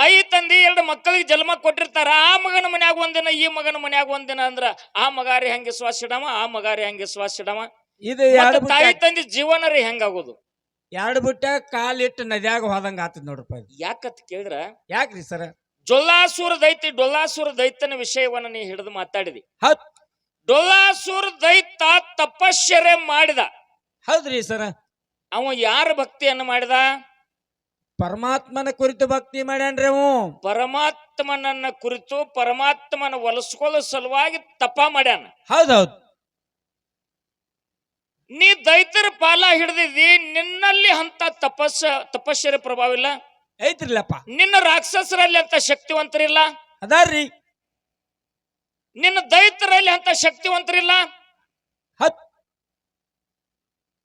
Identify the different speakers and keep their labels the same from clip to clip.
Speaker 1: ತಾಯಿ ತಂದೆ ಎರಡು ಮಕ್ಕಳಿಗೆ ಜನ್ಮ ಕೊಟ್ಟಿರ್ತಾರ ಆ ಮಗನ ಮನ್ಯಾಗ ಒಂದಿನ ಈ ಮಗನ ಮನ್ಯಾಗ ಒಂದಿನ ಅಂದ್ರ ಆ ಮಗಾರಿ ಹೆಂಗೆ ಶ್ವಾಸಿಡಮ ಆ ಮಗಾರಿ ಹೆಂಗೆ ಶ್ವಾಸಿಡಮ
Speaker 2: ಇದು ಎರಡು
Speaker 1: ತಾಯಿ ತಂದಿ ಜೀವನ ರೀ ಹೆಂಗಾಗೋದು?
Speaker 2: ಎರಡು ಬಿಟ್ಟ ಕಾಲಿಟ್ಟು ನದ್ಯಾಗ ಹೋದಂಗ ಆತದ್ ನೋಡ್ರಪ್ಪ ಇದು.
Speaker 1: ಯಾಕತ್ ಕೇಳಿದ್ರ?
Speaker 2: ಯಾಕ್ರಿ ಸರ?
Speaker 1: ಡೊಲ್ಲಾಸೂರ ದೈತ್ಯ ಡೊಲ್ಲಾಸುರ ದೈತನ ವಿಷಯವನ್ನ ನೀ ಹಿಡಿದು ಮಾತಾಡಿದಿ.
Speaker 2: ಹೌದ್.
Speaker 1: ಡೊಲ್ಲಾಸುರ ದೈತ ತಪಶ್ಚರ್ಯ ಮಾಡಿದ.
Speaker 2: ಹೌದ್ರಿ ಸರ.
Speaker 1: ಅವ ಯಾರ ಭಕ್ತಿಯನ್ನು ಮಾಡಿದ?
Speaker 2: ಪರಮಾತ್ಮನ ಕುರಿತು ಭಕ್ತಿ ಮಾಡ್ಯಾನ್ರಿ ಅವು.
Speaker 1: ಪರಮಾತ್ಮನನ್ನ ಕುರಿತು ಪರಮಾತ್ಮನ ಒಲಿಸ್ಕೊಳ್ಳೋ ಸಲುವಾಗಿ ತಪ ಮಾಡ್ಯಾನ.
Speaker 2: ಹೌದೌದು.
Speaker 1: ನೀ ದೈತರ ಪಾಲ ಹಿಡಿದಿದ್ದಿ ನಿನ್ನಲ್ಲಿ ಅಂತ ತಪಸ್ಸ ತಪಸ್ಸರ ಪ್ರಭಾವ ಇಲ್ಲ?
Speaker 2: ಐತ್ರಿಲ್ಲಪ್ಪ.
Speaker 1: ನಿನ್ನ ರಾಕ್ಷಸರಲ್ಲಿ ಅಂತ ಶಕ್ತಿವಂತರಿಲ್ಲ?
Speaker 2: ಅದಾರ್ರಿ.
Speaker 1: ನಿನ್ನ ದೈತರಲ್ಲಿ ಅಂತ ಶಕ್ತಿವಂತರಿಲ್ಲ?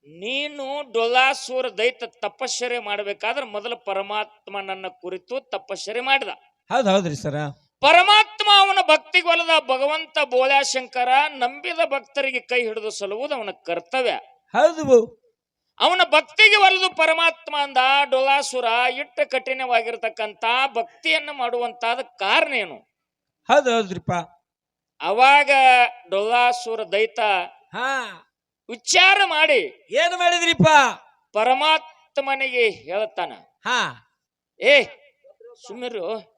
Speaker 1: ನೀನು ಡೊಲಾಸುರ ದೈತ ತಪಶ್ಚರ್ಯ ಮಾಡಬೇಕಾದ್ರೆ ಮೊದಲು ಪರಮಾತ್ಮನನ್ನ ಕುರಿತು ತಪಶ್ಚರ್ಯ ಮಾಡಿದ.
Speaker 2: ಹೌದ್ ಹೌದ್ರಿ ಸರ.
Speaker 1: ಪರಮಾತ್ಮ ಅವನ ಭಕ್ತಿಗೊಲದ ಭಗವಂತ ಬೋಳ್ಯಾಶಂಕರ ನಂಬಿದ ಭಕ್ತರಿಗೆ ಕೈ ಹಿಡಿದು ಸಲುವುದು ಅವನ ಕರ್ತವ್ಯ.
Speaker 2: ಹೌದು.
Speaker 1: ಅವನ ಭಕ್ತಿಗೆ ಒಲಿದು ಪರಮಾತ್ಮ ಅಂದ ಡೊಲಾಸುರ ಇಟ್ಟ ಕಠಿಣವಾಗಿರ್ತಕ್ಕಂತ ಭಕ್ತಿಯನ್ನು ಮಾಡುವಂತಾದ ಕಾರಣ ಏನು?
Speaker 2: ಹೌದ್ ಹೌದ್ರಿಪ್ಪ.
Speaker 1: ಅವಾಗ ಡೊಲಾಸುರ ದೈತ
Speaker 2: ಹಾ.
Speaker 1: ವಿಚಾರ ಮಾಡಿ
Speaker 2: ಏನ್ ಮಾಡಿದ್ರಿಪ್ಪ?
Speaker 1: ಪರಮಾತ್ಮನಿಗೆ ಹೇಳ್ತಾನ.
Speaker 2: ಹಾ.
Speaker 1: ಏ ಸುಮ್ಮಿರು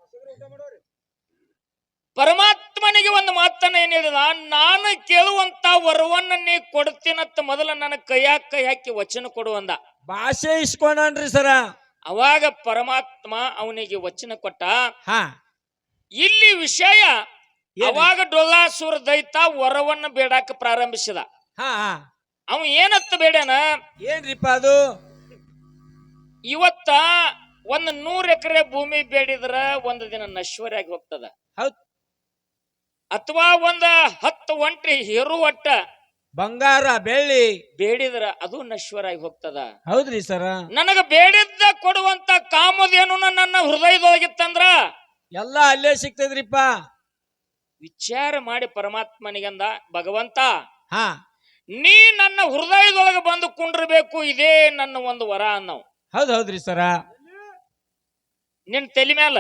Speaker 1: ಪರಮಾತ್ಮನಿಗೆ ಒಂದು ಮಾತನ್ನ ಏನ್ ಹೇಳಿದ? ನಾನು ಕೇಳುವಂತ ವರವನ್ನ ನೀ ಕೊಡ್ತೀನಂತ ಮೊದಲ ನನ್ನ ಕೈಯಾಕ ಕೈ ಹಾಕಿ ವಚನ ಕೊಡುವಂದ
Speaker 2: ಭಾಷೆ ಇಸ್ಕೊಂಡ್ರಿ ಸರ.
Speaker 1: ಅವಾಗ ಪರಮಾತ್ಮ ಅವನಿಗೆ ವಚನ ಕೊಟ್ಟ.
Speaker 2: ಹಾ.
Speaker 1: ಇಲ್ಲಿ ವಿಷಯ
Speaker 2: ಯಾವಾಗ
Speaker 1: ಅವಾಗ ಡೊಲ್ಲಾಸುರ ದೈತ ವರವನ್ನ ಬೇಡಾಕ ಪ್ರಾರಂಭಿಸಿದ.
Speaker 2: ಹಾ ಹಾ.
Speaker 1: ಅವ ಏನತ್ತ ಬೇಡನ
Speaker 2: ಏನ್ರಿಪ್ಪ ಅದು?
Speaker 1: ಇವತ್ತ ಒಂದ್ ನೂರ್ ಎಕರೆ ಭೂಮಿ ಬೇಡಿದ್ರ ಒಂದ್ ದಿನ ನಶ್ವರಿಯಾಗಿ ಹೋಗ್ತದ.
Speaker 2: ಹೌದ್.
Speaker 1: ಅಥವಾ ಒಂದ ಹತ್ತು ಒಂಟಿ ಹೆರು ಒಟ್ಟ
Speaker 2: ಬಂಗಾರ ಬೆಳ್ಳಿ.
Speaker 1: ಬೇಡಿದ್ರ ಅದು ನಶ್ವರಾಗಿ ಹೋಗ್ತದ.
Speaker 2: ಹೌದ್ರಿ ಸರ.
Speaker 1: ನನಗ ಬೇಡಿದ್ದ ಕೊಡುವಂತ ಕಾಮದೇನು ನನ್ನ ಹೃದಯದೊಳಗಿತ್ತಂದ್ರ
Speaker 2: ಎಲ್ಲ ಅಲ್ಲೇ ಸಿಗ್ತದ್ರಿಪ್ಪ.
Speaker 1: ವಿಚಾರ ಮಾಡಿ ಪರಮಾತ್ಮನಿಗಂದ ಭಗವಂತ
Speaker 2: ಹಾ.
Speaker 1: ನೀ ನನ್ನ ಹೃದಯದೊಳಗೆ ಬಂದು ಕುಂಡ್ರಬೇಕು ಇದೇ ನನ್ನ ಒಂದು ವರ ಅನ್ನೋ
Speaker 2: ಹೌದ್ ಹೌದ್ರಿ ಸರ.
Speaker 1: ನಿನ್ ತಲೆ ಮ್ಯಾಲ?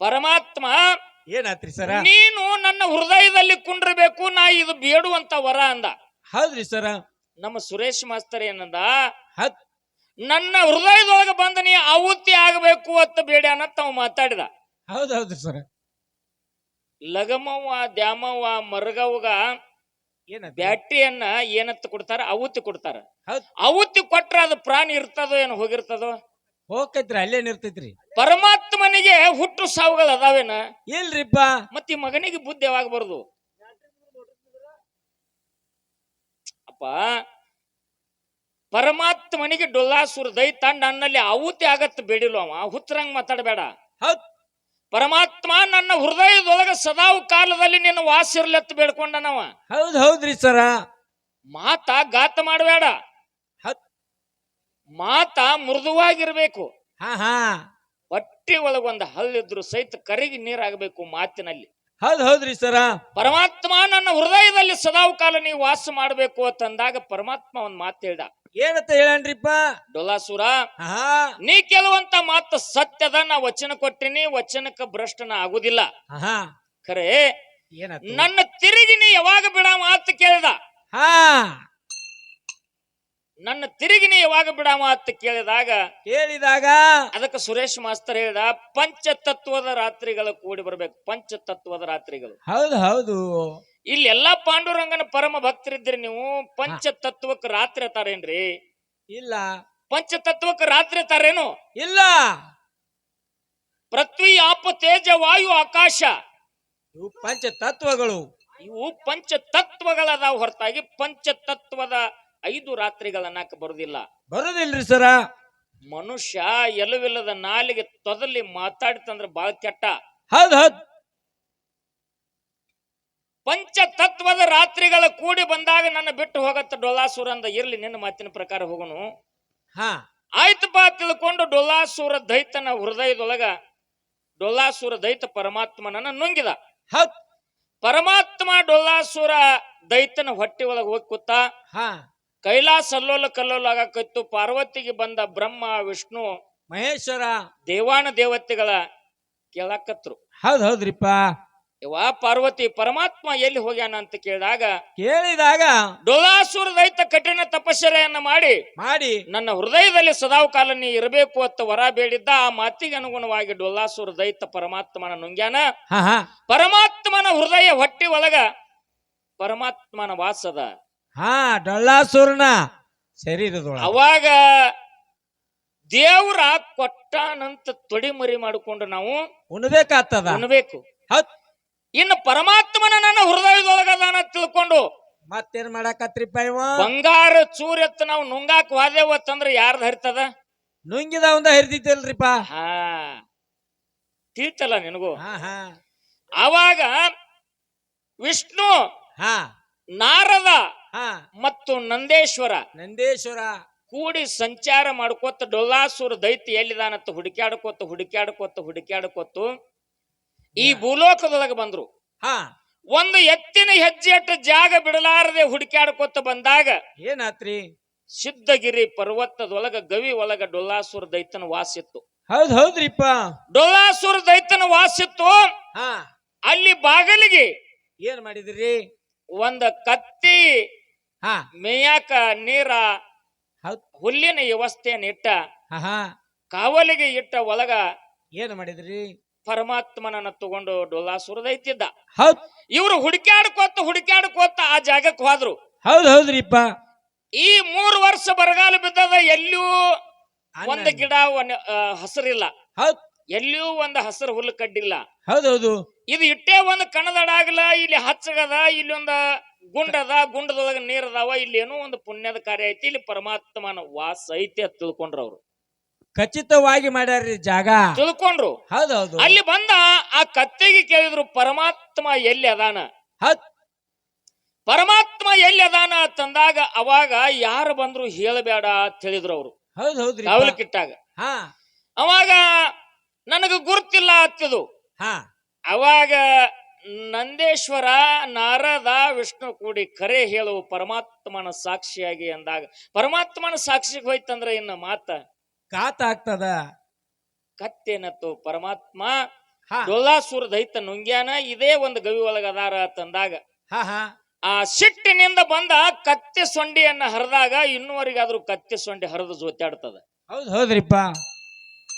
Speaker 1: ಪರಮಾತ್ಮ
Speaker 2: ಏನಾತ್ರಿ ಸರ?
Speaker 1: ನೀನು ನನ್ನ ಹೃದಯದಲ್ಲಿ ಕುಂಡ್ರಬೇಕು ನಾ ಇದು ಬೇಡುವಂತ ವರ ಅಂದ.
Speaker 2: ಹೌದ್ರಿ ಸರ.
Speaker 1: ನಮ್ಮ ಸುರೇಶ್ ಮಾಸ್ತರ್ ಏನಂದ?
Speaker 2: ಹತ್
Speaker 1: ನನ್ನ ಹೃದಯದೊಳಗೆ ಬಂದ ನೀ ಆಹುತಿ ಆಗಬೇಕು ಅಂತ ಬೇಡ ಅನ್ನ ತಾವು ಮಾತಾಡಿದ.
Speaker 2: ಹೌದ್ ಹೌದ್ರಿ ಸರ.
Speaker 1: ಲಗಮವ್ವ ದ್ಯಾಮವ್ವ ಮರಗವ್ಗ
Speaker 2: ಏನ
Speaker 1: ಬ್ಯಾಟ್ರಿಯನ್ನ ಏನಂತ ಕೊಡ್ತಾರ? ಆಹುತಿ ಕೊಡ್ತಾರ.
Speaker 2: ಹೌದ್.
Speaker 1: ಆಹುತಿ ಕೊಟ್ರ ಅದು ಪ್ರಾಣಿ ಇರ್ತದೋ ಏನು ಹೋಗಿರ್ತದೋ?
Speaker 2: ಹೋಗ್ತೈತ್ರಿ ಅಲ್ಲೇ ಇರ್ತೈತ್ರಿ?
Speaker 1: ಪರಮಾತ್ಮನಿಗೆ ಹುಟ್ಟು ಸಾವುಗಳು ಅದಾವೇನ?
Speaker 2: ಇಲ್ರಿಪ್ಪ.
Speaker 1: ಮತ್ತೆ ಈ ಮಗನಿಗೆ ಬುದ್ಧಿ ಯಾವಾಗ ಬರುದು? ಅಪ್ಪ ಪರಮಾತ್ಮನಿಗೆ ಡೊಲ್ಲಾಸುರ ತಂಡ ಅನ್ನಲ್ಲಿ ಆಹುತಿ ಆಗತ್ತ ಬೇಡಿಲ್ಲ ಅವ. ಹುತ್ತರಂಗ್ ಮಾತಾಡಬೇಡ.
Speaker 2: ಹೌದ್.
Speaker 1: ಪರಮಾತ್ಮ ನನ್ನ ಹೃದಯದೊಳಗ ಸದಾವು ಕಾಲದಲ್ಲಿ ನಿನ್ನ ವಾಸ ಇರ್ಲತ್ತ ಬೇಡ್ಕೊಂಡನವ.
Speaker 2: ಹೌದ್ ಹೌದ್ರಿ ಸರ.
Speaker 1: ಮಾತ ಗಾತ ಮಾಡಬೇಡ. ಮಾತ ಮೃದುವಾಗಿರ್ಬೇಕು.
Speaker 2: ಹಾ ಹಾ.
Speaker 1: ಹೊಟ್ಟೆ ಒಳಗೊಂದು ಹಲ್ಲಿದ್ರು ಸಹಿತ ಕರಿಗೆ ನೀರಾಗಬೇಕು ಮಾತಿನಲ್ಲಿ.
Speaker 2: ಹೌದ್ ಹೌದ್ರಿ ಸರ.
Speaker 1: ಪರಮಾತ್ಮ ನನ್ನ ಹೃದಯದಲ್ಲಿ ಸದಾವು ಕಾಲ ನೀವು ವಾಸ ಮಾಡಬೇಕು ಅಂತಂದಾಗ ಪರಮಾತ್ಮ ಒಂದ್ ಮಾತು ಹೇಳ್ದ.
Speaker 2: ಏನಂತ ಹೇಳನ್ರಿಪ್ಪ?
Speaker 1: ಡೊಲಾಸುರ ನೀ ಕೆಲವಂತ ಮಾತು ಸತ್ಯದ ನಾ ವಚನ ಕೊಟ್ಟಿನಿ ವಚನಕ್ಕೆ ಭ್ರಷ್ಟನ ಆಗುದಿಲ್ಲ. ಖರೆ ನನ್ನ ತಿರುಗಿ ನೀ ಯಾವಾಗ ಬಿಡ ಮಾತು ಕೇಳಿದ?
Speaker 2: ಹಾ.
Speaker 1: ನನ್ನ ತಿರುಗಿ ನೀ ಯಾವಾಗ ಬಿಡ ಮಾತು ಕೇಳಿದಾಗ?
Speaker 2: ಹೇಳಿದಾಗ
Speaker 1: ಅದಕ್ಕೆ ಸುರೇಶ್ ಮಾಸ್ತರ್ ಹೇಳಿದ ಪಂಚತತ್ವದ ರಾತ್ರಿಗಳು ಕೂಡಿ ಬರ್ಬೇಕು ಪಂಚತತ್ವದ ರಾತ್ರಿಗಳು.
Speaker 2: ಹೌದು ಹೌದು.
Speaker 1: ಇಲ್ಲಿ ಎಲ್ಲಾ ಪಾಂಡುರಂಗನ ಪರಮ ಭಕ್ತರಿದ್ರಿ ನೀವು ಪಂಚ ತತ್ವಕ್ಕೆ ರಾತ್ರಿ ಅತಾರೇನ್ರಿ
Speaker 2: ಇಲ್ಲ.
Speaker 1: ಪಂಚತತ್ವಕ್ಕೆ ರಾತ್ರಿ ಅತಾರೇನು
Speaker 2: ಇಲ್ಲ.
Speaker 1: ಪೃಥ್ವಿ ಆಪ ತೇಜ ವಾಯು ಆಕಾಶ.
Speaker 2: ಇವು ಪಂಚ ತತ್ವಗಳು
Speaker 1: ಇವು ಪಂಚ ತತ್ವಗಳದಾವ ಹೊರತಾಗಿ ಪಂಚ ತತ್ವದ ಐದು ರಾತ್ರಿಗಳನ್ನಕ ಬರುದಿಲ್ಲ.
Speaker 2: ಬರುದಿಲ್ರಿ ಸರ.
Speaker 1: ಮನುಷ್ಯ ಎಲ್ಲವಿಲ್ಲದ ನಾಲಿಗೆ ತೊದಲಿ ಮಾತಾಡ್ತಂದ್ರ ಬಾಳ ಕೆಟ್ಟ.
Speaker 2: ಹೌದ್ ಹೌದ್.
Speaker 1: ಪಂಚತತ್ವದ ರಾತ್ರಿಗಳ ಕೂಡಿ ಬಂದಾಗ ನನ್ನ ಬಿಟ್ಟು ಹೋಗತ್ತ ಡೊಲಾಸುರ ಅಂದ ಇರ್ಲಿ ನಿನ್ನ ಮಾತಿನ ಪ್ರಕಾರ ಹೋಗೋನು.
Speaker 2: ಹಾ.
Speaker 1: ಆಯ್ತಪ್ಪ ತಿಳ್ಕೊಂಡು ಡೊಲಾಸುರ ದೈತನ ಹೃದಯದೊಳಗ ಡೊಲಾಸುರ ದೈತ ಪರಮಾತ್ಮನನ್ನ ನುಂಗಿದ.
Speaker 2: ಹೌದ್.
Speaker 1: ಪರಮಾತ್ಮ ಡೊಲಾಸುರ ದೈತನ ಹೊಟ್ಟೆ ಒಳಗ ಹೋಗಿ ಕೂತ
Speaker 2: ಹಾ.
Speaker 1: ಕೈಲಾಸ ಅಲ್ಲೋಲ ಕಲ್ಲೋಲ ಆಗಾಕತ್ತು ಪಾರ್ವತಿಗೆ ಬಂದ ಬ್ರಹ್ಮ ವಿಷ್ಣು
Speaker 2: ಮಹೇಶ್ವರ.
Speaker 1: ದೇವಾನ ದೇವತೆಗಳ ಕೇಳಾಕತ್ರು.
Speaker 2: ಹೌದ್ ಹೌದ್ರಿಪ್ಪ.
Speaker 1: ಯವ್ವ ಪಾರ್ವತಿ ಪರಮಾತ್ಮ ಎಲ್ಲಿ ಹೋಗ್ಯಾನ ಅಂತ ಕೇಳಿದಾಗ
Speaker 2: ಕೇಳಿದಾಗ
Speaker 1: ಡೊಲಾಸುರ ದೈತ ಕಠಿಣ ತಪಶ್ಚರ್ಯನ್ನ ಮಾಡಿ
Speaker 2: ಮಾಡಿ
Speaker 1: ನನ್ನ ಹೃದಯದಲ್ಲಿ ಸದಾವ ಕಾಲ ನೀ ಇರಬೇಕು ಅಂತ ವರ ಬೇಡಿದ್ದ ಆ ಮಾತಿಗೆ ಅನುಗುಣವಾಗಿ ಡೋಲಾಸುರ ದೈತ ಪರಮಾತ್ಮನ ನುಂಗ್ಯಾನ. ಪರಮಾತ್ಮನ ಹೃದಯ ಹೊಟ್ಟಿ ಒಳಗ ಪರಮಾತ್ಮನ ವಾಸದ.
Speaker 2: ಹಾ ಡೊಳ್ಳಾಸುರನ ಶರೀರದೊಳ
Speaker 1: ಅವಾಗ ದೇವ್ರ ಕೊಟ್ಟಾನಂತ ತೊಡಿ ಮರಿ ಮಾಡಿಕೊಂಡು ನಾವು
Speaker 2: ಉಣ್ಬೇಕಾಗ್ತದ?
Speaker 1: ಉಣ್ಬೇಕು. ಇನ್ನು ಪರಮಾತ್ಮನ ನನ್ನ ಹೃದಯದೊಳಗದಾನ ತಿಳ್ಕೊಂಡು
Speaker 2: ಮತ್ತೇನ್ ಮಾಡಾಕತ್ರಿಪ್ಪ ಇವ
Speaker 1: ಬಂಗಾರ ಚೂರೆತ್ತ ನಾವು ನುಂಗಾಕ್ ವಾದೇವತ್ತಂದ್ರ ಯಾರ್ದು ಹರಿತದ?
Speaker 2: ನುಂಗಿದ ಒಂದ ಹರಿದಿತ್ತಲ್ರಿಪ್ಪ
Speaker 1: ಹಾ. ತಿಳಿತಲ್ಲ ನಿನಗೂ?
Speaker 2: ಹಾ ಹಾ.
Speaker 1: ಆವಾಗ ವಿಷ್ಣು
Speaker 2: ಹಾ.
Speaker 1: ನಾರದ
Speaker 2: ಹಾ.
Speaker 1: ಮತ್ತು ನಂದೇಶ್ವರ
Speaker 2: ನಂದೇಶ್ವರ.
Speaker 1: ಕೂಡಿ ಸಂಚಾರ ಮಾಡ್ಕೋತ ಡೊಲ್ಲಾಸುರ ದೈತ್ಯ ಎಲ್ಲಿದಾನತ್ತ ಹುಡುಕ್ಯಾಡ್ಕೋತ ಹುಡುಕ್ಯಾಡ್ಕೋತ ಹುಡುಕ್ಯಾಡ್ಕೋತು ಈ ಭೂಲೋಕದೊಳಗೆ ಬಂದ್ರು.
Speaker 2: ಹಾ.
Speaker 1: ಒಂದು ಎತ್ತಿನ ಹೆಜ್ಜೆಟ್ಟು ಜಾಗ ಬಿಡಲಾರದೆ ಹುಡುಕ್ಯಾಡ್ಕೊತ ಬಂದಾಗ
Speaker 2: ಏನಾತ್ರಿ?
Speaker 1: ಸಿದ್ಧಗಿರಿ ಪರ್ವತದೊಳಗ ಗವಿ ಒಳಗ ಡೊಲ್ಲಾಸುರ ದೈತನ ವಾಸಿತ್ತು
Speaker 2: ಹೌದ್ ಹೌದ್ರಿಪ್ಪ.
Speaker 1: ಡೊಲ್ಲಾಸುರ ದೈತನ ವಾಸಿತ್ತು
Speaker 2: ಹಾ.
Speaker 1: ಅಲ್ಲಿ ಬಾಗಲಿಗೆ
Speaker 2: ಏನ್ ಮಾಡಿದ್ರಿ?
Speaker 1: ಒಂದ ಕತ್ತಿ
Speaker 2: ಹಾ.
Speaker 1: ಮೇಯಾಕ ನೀರ
Speaker 2: ಹೌದ್.
Speaker 1: ಹುಲ್ಲಿನ ವ್ಯವಸ್ಥೆಯನ್ನು ಇಟ್ಟ
Speaker 2: ಹಾ ಹಾ.
Speaker 1: ಕಾವಲಿಗೆ ಇಟ್ಟ ಒಳಗ
Speaker 2: ಏನ್ ಮಾಡಿದ್ರಿ?
Speaker 1: ಪರಮಾತ್ಮನನ್ನ ತಗೊಂಡು ಡೊಲ್ಲಾಸುರದ ಐತಿದ್ದ
Speaker 2: ಹೌದ್.
Speaker 1: ಇವರು ಹುಡುಕ್ಯಾಡ್ಕೋತ ಹುಡುಕ್ಯಾಡ್ಕೋತ ಆ ಜಾಗಕ್ಕೆ ಹೋದ್ರು.
Speaker 2: ಹೌದ್ ಹೌದ್ರಿಪ್ಪ
Speaker 1: ಈ ಮೂರು ವರ್ಷ ಬರಗಾಲ ಬಿದ್ದದ ಎಲ್ಲೂ ಒಂದ್ ಗಿಡ ಒಂದ್ ಹಸಿರಿಲ್ಲ.
Speaker 2: ಹೌದ್.
Speaker 1: ಎಲ್ಲಿಯೂ ಒಂದ್ ಹಸಿರು ಹುಲ್ಲು ಕಡ್ಡಿಲ್ಲ.
Speaker 2: ಹೌದೌದು ಹೌದು.
Speaker 1: ಇದು ಇಟ್ಟೇ ಒಂದು ಕಣದಡಾಗಲ ಇಲ್ಲಿ ಹಚ್ಚಗದ ಇಲ್ಲಿ ಒಂದ ಗುಂಡದ ಗುಂಡದೊಳಗ ನೀರದಾವ ಇಲ್ಲಿ ಏನೋ ಒಂದು ಪುಣ್ಯದ ಕಾರ್ಯ ಐತಿ ಇಲ್ಲಿ ಪರಮಾತ್ಮನ ವಾಸ ಐತಿ ಅಂತ ತಿಳ್ಕೊಂಡ್ರು ಅವ್ರು
Speaker 2: ಖಚಿತವಾಗಿ ಮಾಡ್ಯಾರ್ರಿ ಜಾಗ.
Speaker 1: ತಿಳ್ಕೊಂಡ್ರು.
Speaker 2: ಹೌದೌದು. ಹೌದು
Speaker 1: ಅಲ್ಲಿ ಬಂದ ಆ ಕತ್ತೆಗೆ ಕೇಳಿದ್ರು ಪರಮಾತ್ಮ ಎಲ್ಲಿ ಅದಾನ?
Speaker 2: ಹೌದ್.
Speaker 1: ಪರಮಾತ್ಮ ಎಲ್ಲಿ ಅದಾನ? ತಂದಾಗ ಅವಾಗ ಯಾರು ಬಂದ್ರು ಹೇಳಬೇಡ ಅಂತ ಹೇಳಿದ್ರು ಅವರು.
Speaker 2: ಹೌದೌದು
Speaker 1: ಕಾವಲಕ್ಕಿಟ್ಟಾಗ
Speaker 2: ಹಾ.
Speaker 1: ಅವಾಗ ನನಗ ಗುರ್ತಿಲ್ಲ ಹತ್ತಿದು
Speaker 2: ಹಾ.
Speaker 1: ಅವಾಗ ನಂದೇಶ್ವರ ನಾರದ ವಿಷ್ಣು ಕೂಡಿ ಕರೆ ಹೇಳು ಪರಮಾತ್ಮನ ಸಾಕ್ಷಿಯಾಗಿ ಅಂದಾಗ. ಪರಮಾತ್ಮನ ಸಾಕ್ಷಿಗೆ ಹೋಯ್ತಂದ್ರೆ ಇನ್ನು ಮಾತ
Speaker 2: ಕಾತ ಆಗ್ತದ
Speaker 1: ಕತ್ತೇನತ್ತು ಪರಮಾತ್ಮ
Speaker 2: ಹಾ.
Speaker 1: ಡೊಲ್ಲಾಸುರ ದೈತ ನುಂಗ್ಯಾನ ಇದೇ ಒಂದು ಗವಿ ಒಳಗ ಅದಾರ
Speaker 2: ಹಾ ಹಾ.
Speaker 1: ಆ ಸಿಟ್ಟಿನಿಂದ ಬಂದ ಕತ್ತೆ ಸೊಂಡಿಯನ್ನ ಹರಿದಾಗ ಇನ್ನುವರೆಗಾದ್ರೂ ಕತ್ತೆ ಸೊಂಡಿ ಹರಿದು ಜೊತೆ
Speaker 2: ಹೌದ್ ಹೌದ್ರಿಪ್ಪ.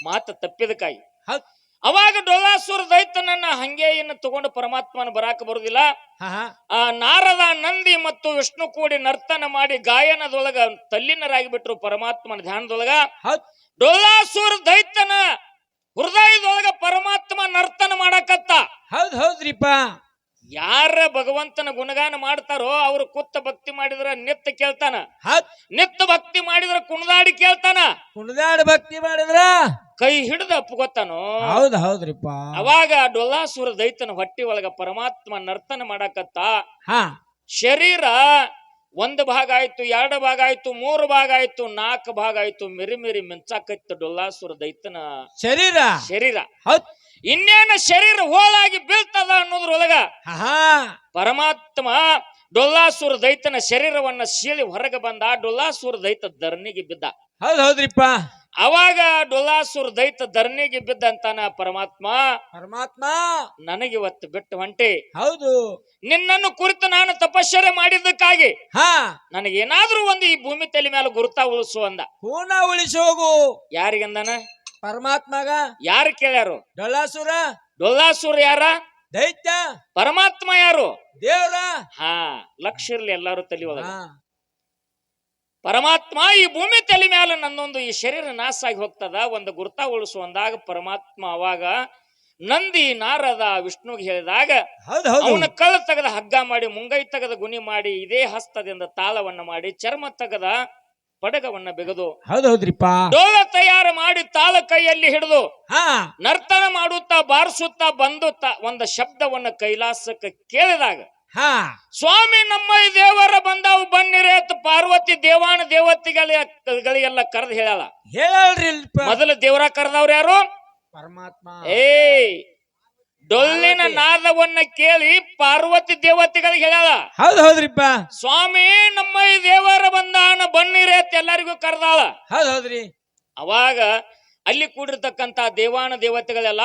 Speaker 1: ಮಾತು ತಪ್ಪಿದಕಾಯಿ
Speaker 2: ಹೌದ್.
Speaker 1: ಅವಾಗ ಡೊಲಾಸುರ ದೈತನನ್ನ ಹಂಗೆ ಇನ್ನು ತಗೊಂಡು ಪರಮಾತ್ಮನ ಬರಾಕ ಬರುದಿಲ್ಲ. ಆ ನಾರದ ನಂದಿ ಮತ್ತು ವಿಷ್ಣು ಕೂಡಿ ನರ್ತನ ಮಾಡಿ ಗಾಯನದೊಳಗ ತಲ್ಲಿನರಾಗಿ ಬಿಟ್ರು ಪರಮಾತ್ಮನ ಧ್ಯಾನದೊಳಗ. ಡೊಲಾಸುರ ದೈತನ ಹೃದಯದೊಳಗ ಪರಮಾತ್ಮ ನರ್ತನ ಮಾಡಕತ್ತ.
Speaker 2: ಹೌದ್ ಹೌದ್ರಿಪ್ಪ.
Speaker 1: ಯಾರ ಭಗವಂತನ ಗುಣಗಾನ ಮಾಡ್ತಾರೋ ಅವರು ಕುತ್ತ ಭಕ್ತಿ ಮಾಡಿದ್ರ ನೆತ್ತ ಕೇಳ್ತಾನ. ನೆತ್ತ ಭಕ್ತಿ ಮಾಡಿದ್ರ ಕುಣದಾಡಿ ಕೇಳ್ತಾನ.
Speaker 2: ಕುಣದಾಡಿ ಭಕ್ತಿ ಮಾಡಿದ್ರ?
Speaker 1: ಕೈ ಹಿಡಿದ ಅಪ್ಪುಗೊತ್ತಾನೋ
Speaker 2: ಹೌದ್ ಹೌದ್ರಿಪ್ಪ.
Speaker 1: ಅವಾಗ ಡೊಲ್ಲಾಸುರ ದೈತನ ಹೊಟ್ಟಿ ಒಳಗ ಪರಮಾತ್ಮ ನರ್ತನ ಮಾಡಕತ್ತ. ಶರೀರ ಒಂದ್ ಭಾಗ ಆಯ್ತು ಎರಡು ಭಾಗ ಆಯ್ತು ಮೂರು ಭಾಗ ಆಯ್ತು ನಾಲ್ಕು ಭಾಗ ಆಯ್ತು ಮಿರಿ ಮಿರಿ ಮಿಂಚಾಕತ್ತ ಡೊಲ್ಲಾಸುರ ದೈತನ
Speaker 2: ಶರೀರ?
Speaker 1: ಶರೀರ.
Speaker 2: ಹೌದ್.
Speaker 1: ಇನ್ನೇನ ಶರೀರ ಹೋಲಾಗಿ ಬೀಳ್ತದ ಅನ್ನೋದ್ರೊಳಗ ಪರಮಾತ್ಮ ಡೊಲ್ಲಾಸುರ ದೈತನ ಶರೀರವನ್ನ ಸೀಳಿ ಹೊರಗೆ ಬಂದ ಡೊಲ್ಲಾಸುರ ದೈತ ಧರಣಿಗೆ ಬಿದ್ದ.
Speaker 2: ಹೌದ್ ಹೌದ್ರಿಪ್ಪ.
Speaker 1: ಅವಾಗ ಡೊಲ್ಲಾಸುರ ದೈತ ಧರಣಿಗೆ ಬಿದ್ದಂತಾನ ಪರಮಾತ್ಮ.
Speaker 2: ಪರಮಾತ್ಮ.
Speaker 1: ನನಗಿವತ್ತು ಬಿಟ್ಟು ಹೊಂಟಿ.
Speaker 2: ಹೌದು.
Speaker 1: ನಿನ್ನನ್ನು ಕುರಿತು ನಾನು ತಪಶ್ಚರ್ಯ ಮಾಡಿದ್ದಕ್ಕಾಗಿ
Speaker 2: ಹಾ.
Speaker 1: ನನಗೇನಾದ್ರೂ ಒಂದು ಈ ಭೂಮಿ ತಲೆ ಮೇಲೆ ಗುರುತ ಉಳಿಸು ಅಂದ.
Speaker 2: ಹೂನ ಉಳಿಸಿ ಹೋಗು.
Speaker 1: ಯಾರಿಗಂದನ?
Speaker 2: ಪರಮಾತ್ಮಗ?
Speaker 1: ಯಾರು ಕೇಳ್ಯಾರು?
Speaker 2: ಡೊಳ್ಳಾಸುರ?
Speaker 1: ಡೊಲ್ಲಾಸುರ ಯಾರ?
Speaker 2: ದೈತ್ಯ?
Speaker 1: ಪರಮಾತ್ಮ ಯಾರು?
Speaker 2: ದೇವ್ರ?
Speaker 1: ಹಾ ಲಕ್ಷ ಇರ್ಲಿ ಎಲ್ಲಾರು ತಲೆ
Speaker 2: ಹೋದ
Speaker 1: ಪರಮಾತ್ಮ ಈ ಭೂಮಿ ತಲೆ ಮೇಲೆ ನನ್ನೊಂದು ಈ ಶರೀರ ನಾಶ ಆಗಿ ಹೋಗ್ತದ ಒಂದು ಗುರ್ತಾ ಉಳಿಸು ಅಂದಾಗ ಪರಮಾತ್ಮ ಅವಾಗ ನಂದಿ ನಾರದ ವಿಷ್ಣುಗೆ ಹೇಳಿದಾಗ ಅವನ ಕಳ್ಳ ತೆಗೆದ ಹಗ್ಗ ಮಾಡಿ ಮುಂಗೈ ತೆಗೆದ ಗುಣಿ ಮಾಡಿ ಇದೇ ಹಸ್ತದಿಂದ ತಾಳವನ್ನ ಮಾಡಿ ಚರ್ಮ ತೆಗೆದ ಪಡಗವನ್ನ ಬೆಗದು
Speaker 2: ಹೌದೌದ್ರಿಪ್ಪ ಹೌದ್ರಿಪ್ಪ.
Speaker 1: ಡೋಲ ತಯಾರು ಮಾಡಿ ತಾಳ ಕೈಯಲ್ಲಿ ಹಿಡಿದು
Speaker 2: ಹಾ.
Speaker 1: ನರ್ತನ ಮಾಡುತ್ತಾ ಬಾರಿಸುತ್ತಾ ಬಂದು ತ- ಒಂದು ಶಬ್ದವನ್ನ ಕೈಲಾಸಕ್ಕೆ ಕೇಳಿದಾಗ
Speaker 2: ಹಾ.
Speaker 1: ಸ್ವಾಮಿ ನಮ್ಮ ಈ ದೇವರ ಬಂದಾವು ಬನ್ನಿರೇ ಅಂತ ಪಾರ್ವತಿ ದೇವಾನ ದೇವತೆಗಳಿಗೆಲ್ಲ ಕರೆದು ಹೇಳಲ್ಲ.
Speaker 2: ಹೇಳಲ್ರಿ.
Speaker 1: ಮೊದಲು ದೇವರ ಕರೆದವ್ರು ಯಾರು?
Speaker 2: ಪರಮಾತ್ಮ.
Speaker 1: ಏ ಡೊಳ್ಳಿನ. ನಾದವನ್ನ ಕೇಳಿ ಪಾರ್ವತಿ ದೇವತೆಗಳಿಗೆ ಹೇಳ್ಯಾಳ
Speaker 2: ಹೌದ್ ಹೌದ್ರಿಪ್ಪ.
Speaker 1: ಸ್ವಾಮಿ ನಮ್ಮ ಈ ದೇವರ ಬಂದಾನ ಬನ್ನಿರಿ ಅಂತ ಎಲ್ಲರಿಗೂ ಕರೆದಾಳ.
Speaker 2: ಹೌದ್ ಹೌದ್ರಿ.
Speaker 1: ಅವಾಗ ಅಲ್ಲಿ ಕೂಡಿರ್ತಕ್ಕಂತ ದೇವಾನ ದೇವತೆಗಳೆಲ್ಲ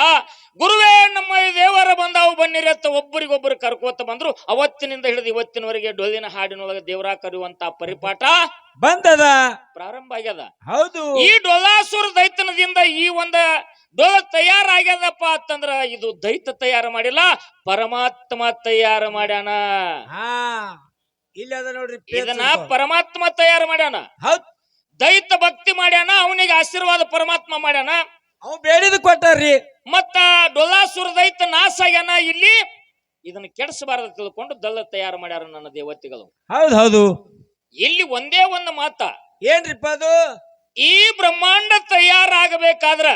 Speaker 1: ಗುರುವೇ ನಮ್ಮ ಈ ದೇವರ ಬಂದಾವು ಬನ್ನಿರಿ ಅಂತ ಒಬ್ಬರಿಗೊಬ್ಬರು ಕರ್ಕೋತ ಬಂದ್ರು. ಅವತ್ತಿನಿಂದ ಹಿಡಿದು ಇವತ್ತಿನವರೆಗೆ ಡೊಳ್ಳಿನ ಹಾಡಿನೊಳಗೆ ದೇವರ ಕರೆಯುವಂತ ಪರಿಪಾಠ
Speaker 2: ಬಂದದ.
Speaker 1: ಪ್ರಾರಂಭ ಆಗ್ಯದ.
Speaker 2: ಹೌದು.
Speaker 1: ಈ ಡೊಲಾಸುರ ದೈತನದಿಂದ ಈ ಒಂದ ಡೊಲ ತಯಾರಾಗ್ಯದಪ್ಪ ಅಂತಂದ್ರ ಇದು ದೈತ ತಯಾರು ಮಾಡಿಲ್ಲ ಪರಮಾತ್ಮ ತಯಾರು ಮಾಡ್ಯಾನ.
Speaker 2: ಹಾ ಇಲ್ಲಿ ಅದ ನೋಡ್ರಿ
Speaker 1: ಇದನ್ನ ಪರಮಾತ್ಮ ತಯಾರು ಮಾಡ್ಯಾನ.
Speaker 2: ಹೌದ್.
Speaker 1: ದೈತ ಭಕ್ತಿ ಮಾಡ್ಯಾನ ಅವನಿಗೆ ಆಶೀರ್ವಾದ ಪರಮಾತ್ಮ ಮಾಡ್ಯಾನ.
Speaker 2: ಅವ್ ಬೇಡಿದ ಕೊಟ್ಟಾರ್ರಿ.
Speaker 1: ಮತ್ತ ಡೊಲಾಸುರ ದೈತ ನಾಶ ಆಗ್ಯಾನ ಇಲ್ಲಿ ಇದನ್ನ ಕೆಡಿಸಬಾರದು ತಿಳ್ಕೊಂಡು ದಲ್ಲ ತಯಾರು ಮಾಡ್ಯಾರ ನನ್ನ ದೇವತೆಗಳು.
Speaker 2: ಹೌದು ಹೌದು.
Speaker 1: ಇಲ್ಲಿ ಒಂದೇ ಒಂದು ಮಾತ.
Speaker 2: ಏನ್ರಿಪ್ಪ ಅದು?
Speaker 1: ಈ ಬ್ರಹ್ಮಾಂಡ ತಯಾರಾಗಬೇಕಾದ್ರ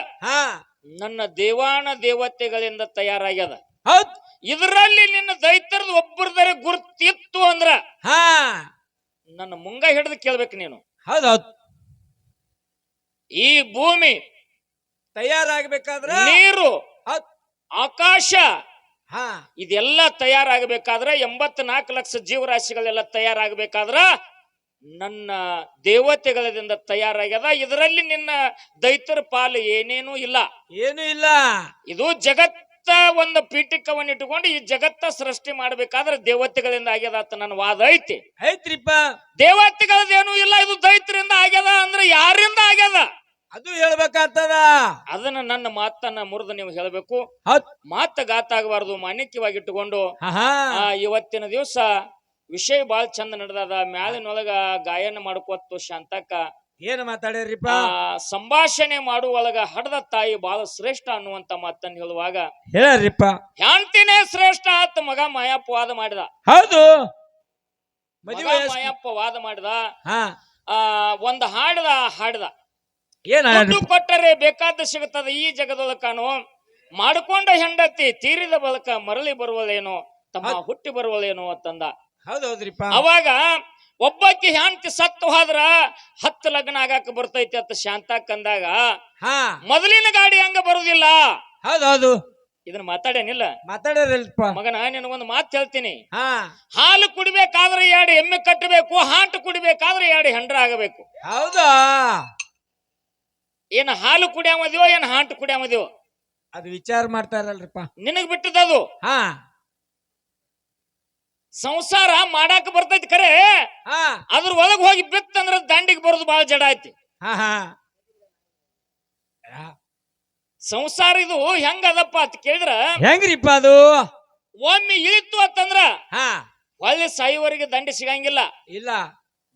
Speaker 1: ನನ್ನ ದೇವಾನ ದೇವತೆಗಳಿಂದ ತಯಾರಾಗ್ಯದ. ಇದರಲ್ಲಿ ನಿನ್ನ ದೈತರದ ಒಬ್ಬರದರೆ ಗುರ್ತಿತ್ತು ಅಂದ್ರ
Speaker 2: ಹಾ.
Speaker 1: ನನ್ನ ಮುಂಗ ಹಿಡಿದು ಕೇಳ್ಬೇಕು ನೀನು.
Speaker 2: ಹೌದೌದು ಹೌದ್.
Speaker 1: ಈ ಭೂಮಿ
Speaker 2: ತಯಾರಾಗಬೇಕಾದ್ರೆ
Speaker 1: ನೀರು ಆಕಾಶ
Speaker 2: ಹಾ.
Speaker 1: ಇದೆಲ್ಲ ತಯಾರಾಗಬೇಕಾದ್ರೆ ಎಂಬತ್ನಾಲ್ಕು ಲಕ್ಷ ಜೀವರಾಶಿಗಳೆಲ್ಲ ತಯಾರಾಗಬೇಕಾದ್ರ ನನ್ನ ದೇವತೆಗಳಿಂದ ತಯಾರಾಗ್ಯದ. ಇದರಲ್ಲಿ ನಿನ್ನ ದೈತರ ಪಾಲು ಏನೇನೂ ಇಲ್ಲ.
Speaker 2: ಏನೂ ಇಲ್ಲ.
Speaker 1: ಇದು ಜಗತ್ತ ಒಂದು ಪೀಠಿಕವನ್ನು ಇಟ್ಟುಕೊಂಡು ಈ ಜಗತ್ತ ಸೃಷ್ಟಿ ಮಾಡಬೇಕಾದ್ರೆ ದೇವತೆಗಳಿಂದ ಆಗ್ಯದ ಅಂತ ನನ್ನ ವಾದ ಐತಿ.
Speaker 2: ಐತ್ರಿಪ್ಪ.
Speaker 1: ದೇವತೆಗಳದೇನೂ ಇಲ್ಲ ಇದು ದೈತ್ಯರಿಂದ ಆಗ್ಯದ ಅಂದ್ರೆ ಯಾರಿಂದ ಆಗ್ಯದ?
Speaker 2: ಅದು ಹೇಳ್ಬೇಕಾಗ್ತದ.
Speaker 1: ಅದನ್ನ ನನ್ನ ಮಾತನ್ನ ಮುರಿದು ನೀವು ಹೇಳಬೇಕು.
Speaker 2: ಹೌದ್.
Speaker 1: ಮಾತ ಗಾತಾಗಬಾರದು ಆಗಬಾರ್ದು ಮಾಣಿಕ್ಯವಾಗಿ ಇಟ್ಟುಕೊಂಡು ಆ, ಇವತ್ತಿನ ದಿವಸ ವಿಷಯ ಬಾಳ ಚಂದ ನಡೆದದ ಮ್ಯಾಲಿನೊಳಗ ಗಾಯನ ಮಾಡ್ಕೋತು ಶಾಂತಕ್ಕ
Speaker 2: ಏನ್ ಮಾತಾಡ್ಯಾರಿಪ್ಪ
Speaker 1: ಆ, ಸಂಭಾಷಣೆ ಮಾಡುವೊಳಗ ಹಡದ ತಾಯಿ ಬಹಳ ಶ್ರೇಷ್ಠ ಅನ್ನುವಂತ ಮಾತನ್ನ ಹೇಳುವಾಗ
Speaker 2: ಹೇಳ್ರಿಪ್ಪ
Speaker 1: ಹ್ಯಾಂತಿನೇ ಶ್ರೇಷ್ಠ ಆತ ಮಗ ಮಾಯಪ್ಪ ವಾದ ಮಾಡಿದ.
Speaker 2: ಹೌದು.
Speaker 1: ಮಗ
Speaker 2: ಮದುವೆ
Speaker 1: ಮಾಯಪ್ಪ ವಾದ ಮಾಡಿದ.
Speaker 2: ಹಾ.
Speaker 1: ಆ ಒಂದ್ ಹಾಡದ ಹಾಡದ.
Speaker 2: ಏನ್
Speaker 1: ದುಡ್ಡು ಕೊಟ್ಟರೆ ಬೇಕಾದ ಸಿಗುತ್ತದೆ ಈ ಜಗದೊಳಕನು ಮಾಡ್ಕೊಂಡ ಹೆಂಡತಿ ತೀರಿದ ಬಳಿಕ ಮರಳಿ ಬರುವಲೇನೋ ತಮ್ಮ. ಹುಟ್ಟಿ ಬರುವಲೇನೋ ಅಂತಂದ. ಅವಾಗ ಒಬ್ಬಾಕಿ ಹೆಂಡತಿ ಸತ್ತು ಹೋದ್ರ ಹತ್ತು ಲಗ್ನ ಆಗಾಕ ಬರ್ತೈತಿ ಅಂತ ಶಾಂತ ಅಂದಾಗ
Speaker 2: ಹಾ.
Speaker 1: ಮೊದಲಿನ ಗಾಡಿ ಹಂಗ ಬರುದಿಲ್ಲ.
Speaker 2: ಹೌದೌದು. ಹೌದು
Speaker 1: ಇದನ್ನ ಮಾತಾಡೇನಿಲ್ಲ
Speaker 2: ಮಾತಾಡ್ಯಾರಲ್ಪ
Speaker 1: ಮಗನ ನಿನಗೊಂದು ಮಾತು ಹೇಳ್ತೀನಿ.
Speaker 2: ಹಾ.
Speaker 1: ಹಾಲು ಕುಡಿಬೇಕಾದ್ರೆ ಎರಡು ಎಮ್ಮೆ ಕಟ್ಟಬೇಕು ಹಾಂಟು ಕುಡಿಬೇಕಾದ್ರೆ ಎರಡು ಹೆಂಡ್ರ ಆಗಬೇಕು.
Speaker 2: ಹೌದಾ?
Speaker 1: ಏನ್ ಹಾಲು ಕುಡಿಯಾಮದ್ಯೋ ಏನ್ ಹಾಂಟು ಕುಡಿಯಾಮದ್ಯೋ?
Speaker 2: ಅದು ವಿಚಾರ ಮಾಡ್ತಾರಲ್ರಿಪ್ಪ.
Speaker 1: ನಿನಗ್ ಬಿಟ್ಟದದು
Speaker 2: ಹಾ.
Speaker 1: ಸಂಸಾರ ಮಾಡಾಕ ಬರ್ತೈತಿ ಖರೆ
Speaker 2: ಹಾ.
Speaker 1: ಅದ್ರ ಒಳಗ್ ಹೋಗಿ ಬಿತ್ತಂದ್ರ ದಂಡಿಗೆ ಬರೋದು ಬಹಳ ಜಡ ಐತಿ
Speaker 2: ಹಾ ಹಾ.
Speaker 1: ಸಂಸಾರ ಇದು ಹೆಂಗದಪ್ಪ ಅಂತ ಕೇಳಿದ್ರ?
Speaker 2: ಹೆಂಗ್ರಿಪ್ಪ ಅದು?
Speaker 1: ಒಮ್ಮೆ ಇಳಿತು ಅಂತಂದ್ರ
Speaker 2: ಹಾ.
Speaker 1: ಒಳ್ಳೆ ಸಾಯುವವರೆಗೆ ದಂಡಿ ಸಿಗಂಗಿಲ್ಲ.
Speaker 2: ಇಲ್ಲ.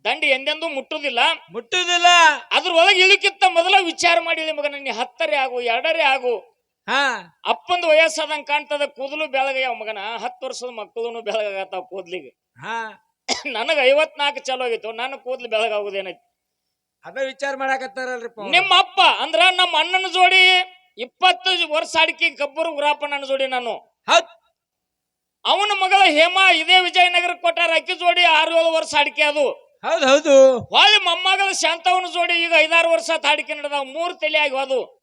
Speaker 1: ದಂಡಿ ಎಂದೆಂದೂ ಮುಟ್ಟುದಿಲ್ಲ.
Speaker 2: ಮುಟ್ಟುದಿಲ್ಲ.
Speaker 1: ಅದ್ರ ಒಳಗೆ ಇಳಿಕಿತ್ತ ಮೊದಲ ವಿಚಾರ ಮಾಡಿ ಮಗನ ನೀ ಹತ್ತರೇ ಆಗು ಎರಡರೇ ಆಗು.
Speaker 2: ಹಾ.
Speaker 1: ಅಪ್ಪಂದು ವಯಸ್ಸಾದಂಗ್ ಕಾಣ್ತದ ಕೂದಲು ಬೆಳಗ್ಯಾವ ಮಗನ. ಹತ್ತು ವರ್ಷದ ಮಕ್ಕಳು ಬೆಳಗಾಗತ್ತಾವ ಕೂದ್ಲಿಗೆ.
Speaker 2: ಹಾ.
Speaker 1: ನನಗ ಐವತ್ನಾಲ್ಕು ಚಲೋ ಆಗಿತ್ತು. ನನ್ನ ಕೂದ್ಲು ಬೆಳಗಾಗುದೇನೈತಿ?
Speaker 2: ಅದ ವಿಚಾರ ಮಾಡಾಕತ್ತಾರಲ್ರಿ.
Speaker 1: ನಿಮ್ಮ ಅಪ್ಪ ಅಂದ್ರ ನಮ್ಮ ಅಣ್ಣನ ಜೋಡಿ ಇಪ್ಪತ್ತು ವರ್ಷ ಅಡಿಕೆ ಗಬ್ಬರು ಗುರಾಪಣ್ಣನ ಜೋಡಿ ನಾನು.
Speaker 2: ಹತ್
Speaker 1: ಅವನ ಮಗಳ ಹೇಮಾ ಇದೇ ವಿಜಯನಗರ ಕೊಟ್ಟಾರ. ಅಕ್ಕಿ ಜೋಡಿ ಆರು ಏಳು ವರ್ಷ ಅಡಿಕೆ ಅದು.
Speaker 2: ಹೌದು ಹೌದು.
Speaker 1: ಹೊಳ್ಳಿ ಮೊಮ್ಮಗಳ ಶಾಂತವನ ಜೋಡಿ ಈಗ ಐದಾರು ವರ್ಷ ತಾಡಿಕೆ ಅಡಿಕೆ ನಡೆದ ಮೂರ್ ತಲೆ ಆಗಿ ಹೋದು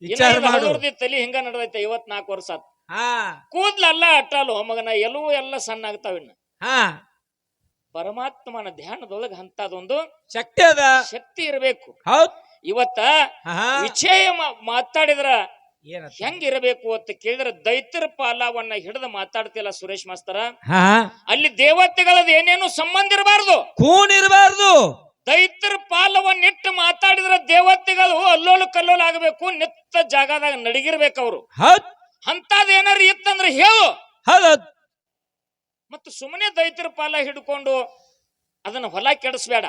Speaker 2: ವಿಚಾರ ಮಾಡು.
Speaker 1: ತಲಿ ಹಿಂಗ ನಡೆದೈತೆ ಐವತ್ನಾಲ್ಕು ವರ್ಷ ಆತ್.
Speaker 2: ಹಾ.
Speaker 1: ಕೂದ್ಲಲ್ಲ ಅಟ್ಟಲು ಮಗನ ಎಲ್ಲೂ ಎಲ್ಲ ಸಣ್ಣ ಆಗ್ತಾವ ಇನ್ನ.
Speaker 2: ಹಾ.
Speaker 1: ಪರಮಾತ್ಮನ ಧ್ಯಾನದೊಳಗ ಅಂತದೊಂದು
Speaker 2: ಶಕ್ತಿ ಅದ.
Speaker 1: ಶಕ್ತಿ ಇರಬೇಕು.
Speaker 2: ಹೌದ್.
Speaker 1: ಇವತ್ತ
Speaker 2: ವಿಚೇಯ
Speaker 1: ವಿಷಯ ಮಾತಾಡಿದ್ರ ಹೆಂಗ್ ಇರಬೇಕು ಅಂತ ಕೇಳಿದ್ರ ದೈತ್ಯರ ಪಾಲವನ್ನ ಹಿಡಿದು ಮಾತಾಡ್ತಿಲ್ಲ ಸುರೇಶ್ ಮಾಸ್ತರ. ಅಲ್ಲಿ ದೇವತೆಗಳದ ಏನೇನು ಸಂಬಂಧ ಇರಬಾರ್ದು.
Speaker 2: ಕೂನ್ ಇರಬಾರ್ದು.
Speaker 1: ದೈತ್ಯರ ಪಾಲವನ್ನ ಇಟ್ಟು ಮಾತಾಡಿದ್ರ ದೇವತೆಗಳು ಅಲ್ಲೋಲು ಕಲ್ಲೋಲು ಆಗಬೇಕು ನಿತ್ತ ಜಾಗದಾಗ ನಡಗಿರ್ಬೇಕು ಅವರು. ಅಂತದ್ ಏನಾರ ಇತ್ತಂದ್ರೆ ಹೇಳು. ಮತ್ತು ಸುಮ್ಮನೆ ದೈತ್ಯರ ಪಾಲ ಹಿಡ್ಕೊಂಡು ಅದನ್ನ ಹೊಲ ಕೆಡಿಸ್ಬೇಡ.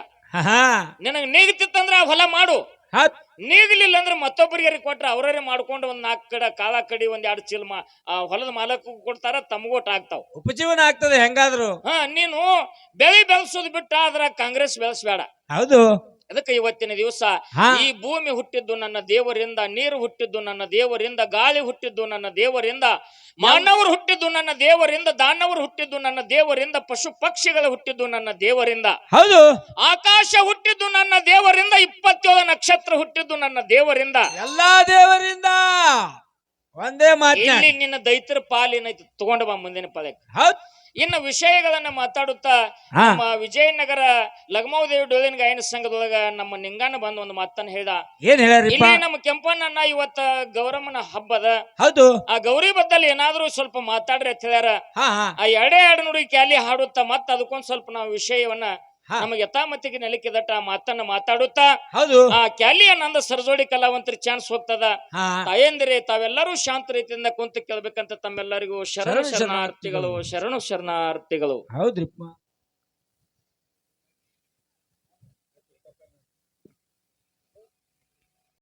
Speaker 1: ನಿನಗೆ ನೀಗತಿತ್ತಂದ್ರೆ ಆ ಹೊಲ ಮಾಡು. ನೀಗಲಿಲ್ಲ ಅಂದ್ರೆ ಮತ್ತೊಬ್ಬರಿಗೆ ಕೊಟ್ರೆ ಅವರೇ ಮಾಡ್ಕೊಂಡು ಒಂದ್ ನಾಲ್ಕು ಕಡೆ ಕಾಲ ಕಡಿ ಒಂದ್ ಎರಡು ಚೀಲ ಮಾ ಆ ಹೊಲದ ಮಾಲಕ್ ಕೊಡ್ತಾರ ತಮಗೋಟ್ ಆಗ್ತಾವ.
Speaker 2: ಉಪಜೀವನ ಆಗ್ತದೆ ಹೆಂಗಾದ್ರು.
Speaker 1: ಹಾ ನೀನು ಬೆಳೆ ಬೆಳೆಸೋದು ಬಿಟ್ಟ ಆದ್ರ ಕಾಂಗ್ರೆಸ್ ಬೆಳೆಸ್ಬೇಡ.
Speaker 2: ಹೌದು.
Speaker 1: ಅದಕ್ಕೆ ಇವತ್ತಿನ ದಿವಸ ಈ ಭೂಮಿ ಹುಟ್ಟಿದ್ದು ನನ್ನ ದೇವರಿಂದ ನೀರು ಹುಟ್ಟಿದ್ದು ನನ್ನ ದೇವರಿಂದ ಗಾಳಿ ಹುಟ್ಟಿದ್ದು ನನ್ನ ದೇವರಿಂದ ಮಾನವರು ಹುಟ್ಟಿದ್ದು ನನ್ನ ದೇವರಿಂದ ದಾನವರು ಹುಟ್ಟಿದ್ದು ನನ್ನ ದೇವರಿಂದ ಪಶು ಪಕ್ಷಿಗಳು ಹುಟ್ಟಿದ್ದು ನನ್ನ ದೇವರಿಂದ.
Speaker 2: ಹೌದು.
Speaker 1: ಆಕಾಶ ಹುಟ್ಟಿದ್ದು ನನ್ನ ದೇವರಿಂದ ಇಪ್ಪತ್ತೇಳು ನಕ್ಷತ್ರ ಹುಟ್ಟಿದ್ದು ನನ್ನ ದೇವರಿಂದ.
Speaker 2: ಎಲ್ಲಾ ದೇವರಿಂದ. ಒಂದೇ ಮಾತು
Speaker 1: ಇಲ್ಲಿ ನಿನ್ನ ದೈತರ ಪಾಲಿನ ತಗೊಂಡ ಬಾ ಮುಂದಿನ ಪದಕ್ಕೆ.
Speaker 2: ಹೌದ್.
Speaker 1: ಇನ್ನು ವಿಷಯಗಳನ್ನ ಮಾತಾಡುತ್ತಾ ನಮ್ಮ ವಿಜಯನಗರ ಲಗಮಾವದೇವಿ ಡೋಲಿನ ಗಾಯನ ಸಂಘದೊಳಗ ನಮ್ಮ ನಿಂಗಾನ ಬಂದ ಒಂದು ಮಾತನ್ನ ಹೇಳ್ದ.
Speaker 2: ಏನ್
Speaker 1: ಇಲ್ಲಿ ನಮ್ಮ ಕೆಂಪಣ್ಣ ಇವತ್ತ ಗೌರಮ್ಮನ ಹಬ್ಬದ.
Speaker 2: ಹೌದು.
Speaker 1: ಆ ಗೌರಿ ಬದ್ದಲ್ಲಿ ಏನಾದ್ರೂ ಸ್ವಲ್ಪ ಮಾತಾಡ್ರಿ ಅಂತ ಹೇಳ್ಯಾರ. ಆ ಎರಡೇ ಎರಡು ನುಡಿ ಕ್ಯಾಲಿ ಹಾಡುತ್ತಾ ಮತ್ತ ಅದಕ್ಕೊಂದ್ ಸ್ವಲ್ಪ ನಾವು ವಿಷಯವನ್ನ
Speaker 2: ಹಾ.
Speaker 1: ನಮಗೆ ಯಥಾಮತಿಗೆ ನೆಲಕ್ಕಿದಟ್ಟ ಆ ಮಾತನ್ನ ಮಾತಾಡುತ್ತಾ
Speaker 2: ಹೌದು.
Speaker 1: ಆ ಕ್ಯಾಲಿಯ ನಂದ ಸರಜೋಡಿ ಕಲಾವಂತರಿ ಚಾನ್ಸ್ ಹೋಗ್ತದ? ತಾಯಂದಿರೆ ತಾವೆಲ್ಲರೂ ಶಾಂತ ರೀತಿಯಿಂದ ಕುಂತು ಕೇಳ್ಬೇಕಂತ ತಮ್ಮೆಲ್ಲರಿಗೂ
Speaker 2: ಶರಣು.
Speaker 1: ಶರಣಾರ್ಥಿಗಳು ಶರಣು ಶರಣಾರ್ಥಿಗಳು.
Speaker 2: ಹೌದ್ರಿಪ್ಪ.